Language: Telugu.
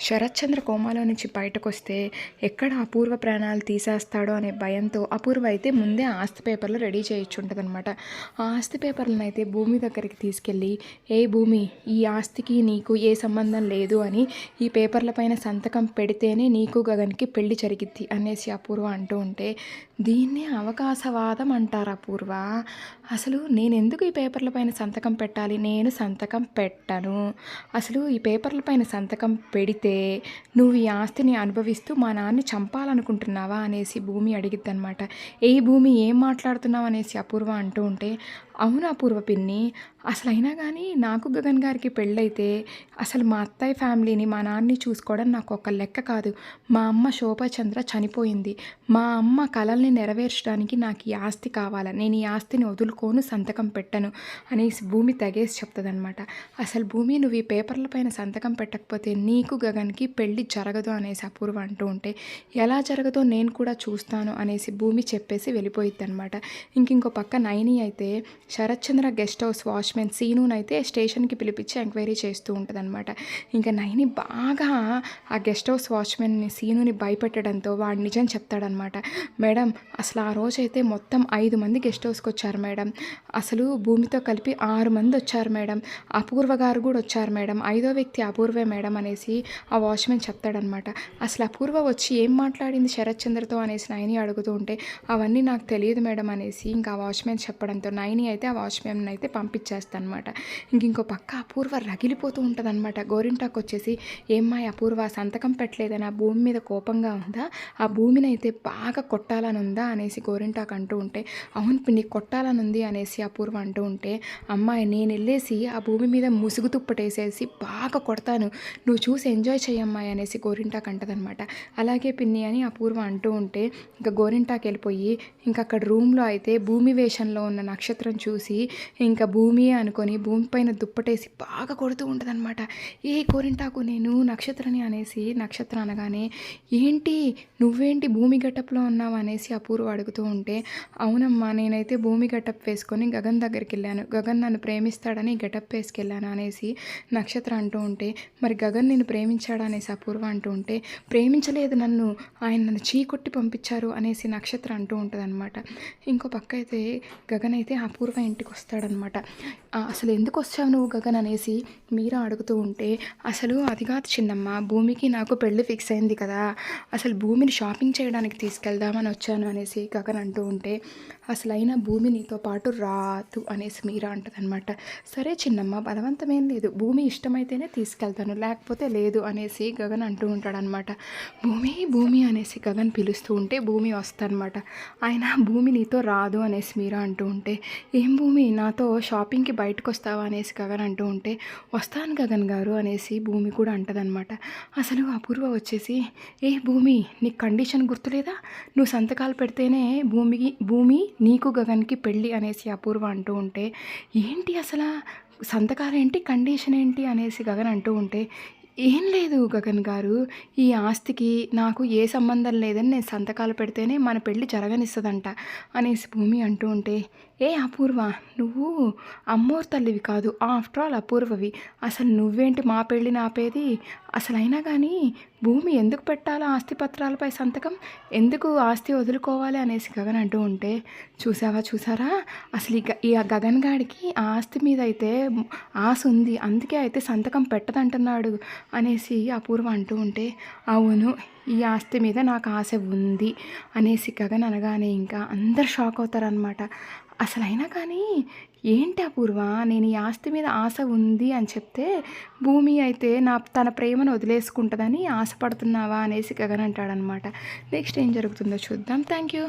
శరత్చంద్ర కోమాలో నుంచి బయటకొస్తే ఎక్కడ అపూర్వ ప్రాణాలు తీసేస్తాడో అనే భయంతో అపూర్వ అయితే ముందే ఆస్తి పేపర్లు రెడీ చేయించుంటుందన్నమాట ఆ ఆస్తి పేపర్లను అయితే భూమి దగ్గరికి తీసుకెళ్ళి ఏ భూమి ఈ ఆస్తికి నీకు ఏ సంబంధం లేదు అని ఈ పేపర్ల పైన సంతకం పెడితేనే నీకు గగన్కి పెళ్ళి జరిగిద్ది అనేసి అపూర్వ అంటూ ఉంటే దీన్ని అవకాశవాదం అంటారు అపూర్వ. అసలు నేను ఎందుకు ఈ పేపర్ల పైన సంతకం పెట్టాలి? నేను సంతకం పెట్టను. అసలు ఈ పేపర్ల పైన సంతకం పెడితే నువ్వు ఈ ఆస్తిని అనుభవిస్తూ మా నాన్ని చంపాలనుకుంటున్నావా? అనేసి భూమి అడిగిద్ది అనమాట ఏ భూమి ఏం మాట్లాడుతున్నావు? అనేసి అపూర్వ అంటూ ఉంటే అవును అపూర్వ పిన్ని అసలు అయినా కానీ నాకు గగన్ గారికి పెళ్ళైతే అసలు మా అత్తయ్య ఫ్యామిలీని మా నాన్నని చూసుకోవడం నాకు ఒక లెక్క కాదు. మా అమ్మ శోభాచంద్ర చనిపోయింది. మా అమ్మ కలల్ని నెరవేర్చడానికి నాకు ఈ ఆస్తి కావాల? నేను ఈ ఆస్తిని వదులుకోను సంతకం పెట్టను అనేసి భూమి తెగేసి చెప్తుందనమాట అసలు భూమి నువ్వు ఈ పేపర్ల పైన సంతకం పెట్టకపోతే నీకు గగన్కి పెళ్ళి జరగదు అనేసి అపూర్వ అంటూ ఉంటే ఎలా జరగదో నేను కూడా చూస్తాను అనేసి భూమి చెప్పేసి వెళ్ళిపోయిద్ది అనమాట ఇంక ఇంకో పక్క నైని అయితే Sharatchandra guest house wash watchman సీనునైతే స్టేషన్కి పిలిపించి ఎంక్వైరీ చేస్తూ ఉంటుందన్నమాట. ఇంకా నైని బాగా ఆ గెస్ట్ హౌస్ వాచ్మెన్ని సీనుని భయపెట్టడంతో వాడు నిజం చెప్తాడనమాట మేడం అసలు ఆ రోజైతే మొత్తం ఐదు మంది గెస్ట్ హౌస్కి వచ్చారు మేడం. అసలు భూమితో కలిపి ఆరు మంది వచ్చారు మేడం. అపూర్వ గారు కూడా వచ్చారు మేడం. ఐదో వ్యక్తి అపూర్వే మేడం అనేసి ఆ వాచ్మెన్ చెప్తాడనమాట అసలు అపూర్వ వచ్చి ఏం మాట్లాడింది శరత్చంద్రతో అనేసి నైని అడుగుతూ ఉంటే అవన్నీ నాకు తెలియదు మేడం అనేసి ఇంకా ఆ వాచ్మెన్ చెప్పడంతో నైని అయితే ఆ వాచ్మెన్ అయితే అనమాట ఇంక ఇంకో పక్క అపూర్వ రగిలిపోతూ ఉంటుంది అనమాట గోరింటాకు వచ్చేసి ఏమ్మా అపూర్వ సంతకం పెట్టలేదని? ఆ భూమి మీద కోపంగా ఉందా? ఆ భూమిని అయితే బాగా కొట్టాలని ఉందా అనేసి గోరింటాకు అంటూ ఉంటే అవును పిండి కొట్టాలని ఉంది అనేసి అపూర్వ అంటూ ఉంటే అమ్మాయి నేను వెళ్ళేసి ఆ భూమి మీద ముసుగు తుప్పటేసేసి బాగా కొడతాను. నువ్వు చూసి ఎంజాయ్ చేయమ్మాయి అనేసి గోరింటాకు అంటదనమాట అలాగే పిన్ని అని అపూర్వ అంటూ ఉంటే ఇంకా గోరింటాకు వెళ్ళిపోయి ఇంకా అక్కడ రూమ్లో అయితే భూమి వేషంలో ఉన్న నక్షత్రం చూసి ఇంకా భూమి అనుకొని భూమిపైన దుప్పటేసి బాగా కొడుతూ ఉంటుందన్నమాట. ఏ గోరింటాకు నేను నక్షత్రని అనేసి నక్షత్రం అనగానే ఏంటి నువ్వేంటి భూమి గటప్లో ఉన్నావు? అనేసి అపూర్వ అడుగుతూ ఉంటే అవునమ్మా నేనైతే భూమి గటప్ వేసుకొని గగన్ దగ్గరికి వెళ్ళాను గగన్ నన్ను ప్రేమిస్తాడని గటప్ వేసుకెళ్ళాను అనేసి నక్షత్ర అంటూ ఉంటే మరి గగన్ నేను ప్రేమించాడు? అనేసి అపూర్వ అంటూ ఉంటే ప్రేమించలేదు నన్ను. ఆయన నన్ను చీకొట్టి పంపించారు అనేసి నక్షత్ర అంటూ ఉంటుందన్నమాట. ఇంకో పక్క అయితే గగన్ అయితే అపూర్వ ఇంటికి వస్తాడనమాట అసలు ఎందుకు వచ్చావు నువ్వు గగన్ అనేసి మీరా అడుగుతూ ఉంటే అసలు అది కాదు చిన్నమ్మ భూమికి నాకు పెళ్ళి ఫిక్స్ అయింది కదా అసలు భూమిని షాపింగ్ చేయడానికి తీసుకెళ్దామని వచ్చాను అనేసి గగన్ అంటూ ఉంటే అసలైన భూమి నీతో పాటు రాదు అనేసి మీరా అంటదనమాట సరే చిన్నమ్మ బలవంతమేం లేదు. భూమి ఇష్టమైతేనే తీసుకెళ్తాను లేకపోతే లేదు అనేసి గగన్ అంటూ ఉంటాడనమాట భూమి భూమి అనేసి గగన్ పిలుస్తూ ఉంటే భూమి వస్తానమాట ఆయన భూమి నీతో రాదు అనేసి మీరా అంటూ ఉంటే ఏం భూమి నాతో షాపింగ్ టైంకి బయటకు వస్తావా అనేసి గగన్ అంటూ ఉంటే వస్తాను గగన్ గారు అనేసి భూమి కూడా అంటదనమాట అసలు అపూర్వ వచ్చేసి ఏ భూమి నీకు కండిషన్ గుర్తులేదా? నువ్వు సంతకాలు పెడితేనే భూమికి భూమి నీకు గగన్కి పెళ్ళి అనేసి అపూర్వ అంటూ ఉంటే ఏంటి అసలు? సంతకాలు ఏంటి కండిషన్ ఏంటి? అనేసి గగన్ అంటూ ఉంటే ఏం లేదు గగన్ గారు. ఈ ఆస్తికి నాకు ఏ సంబంధం లేదని నేను సంతకాలు పెడితేనే మన పెళ్ళి జరగనిస్తుందంట అనేసి భూమి అంటూ ఉంటే ఏ అపూర్వ నువ్వు అమ్మోరు తల్లివి కాదు. ఆఫ్టర్ ఆల్ అపూర్వవి. అసలు నువ్వేంటి మా పెళ్ళిని ఆపేది అసలైనా కానీ భూమి ఎందుకు పెట్టాలో ఆస్తి పత్రాలపై సంతకం? ఎందుకు ఆస్తి వదులుకోవాలి అనేసి గగన్ అంటూ ఉంటే చూసావా చూసారా? అసలు ఈ గ- ఈ గగన్ గాడికి ఆ ఆస్తి మీద అయితే ఆశ ఉంది. అందుకే అయితే సంతకం పెట్టదంటున్నాడు అనేసి అపూర్వ అంటూ ఉంటే అవును ఈ ఆస్తి మీద నాకు ఆశ ఉంది అనేసి గగన్ అనగానే ఇంకా అందరు షాక్ అవుతారనమాట అసలైనా కానీ ఏంటి అపూర్వ? నేను ఈ ఆస్తి మీద ఆశ ఉంది అని చెప్తే భూమి అయితే నా తన ప్రేమను వదిలేసుకుంటుందని ఆశపడుతున్నావా అనేసి గగన్ అంటాడనమాట. నెక్స్ట్ ఏం జరుగుతుందో చూద్దాం. Thank you.